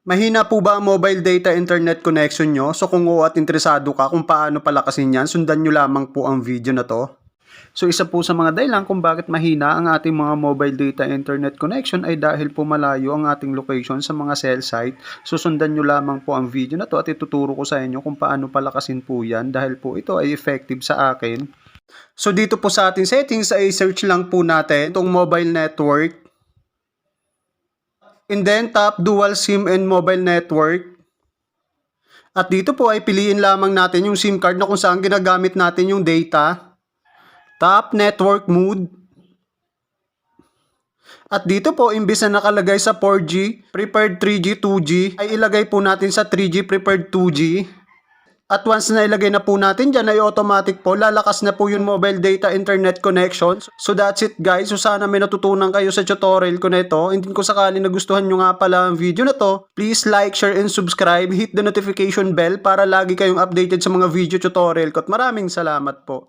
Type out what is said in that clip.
Mahina po ba ang mobile data internet connection nyo? So kung oo at interesado ka kung paano palakasin yan, sundan nyo lamang po ang video na to. So isa po sa mga dahilan kung bakit mahina ang ating mga mobile data internet connection ay dahil po malayo ang ating location sa mga cell site. Susundan nyo lamang po ang video na to at ituturo ko sa inyo kung paano palakasin po yan dahil po ito ay effective sa akin. So dito po sa ating settings ay search lang po natin itong mobile network. And then tap dual SIM and mobile network. At dito po ay piliin lamang natin yung SIM card na kung saan ginagamit natin yung data. Tap network mode. At dito po, imbis na nakalagay sa 4G, prepared 3G, 2G, ay ilagay po natin sa 3G, prepared 2G. At once na ilagay na po natin dyan ay automatic po, lalakas na po yung mobile data internet connection. So that's it guys. So sana may natutunan kayo sa tutorial ko na ito. Hindi ko sakali nagustuhan nyo nga pala ang video na to. Please like, share, and subscribe. Hit the notification bell para lagi kayong updated sa mga video tutorial ko. At maraming salamat po.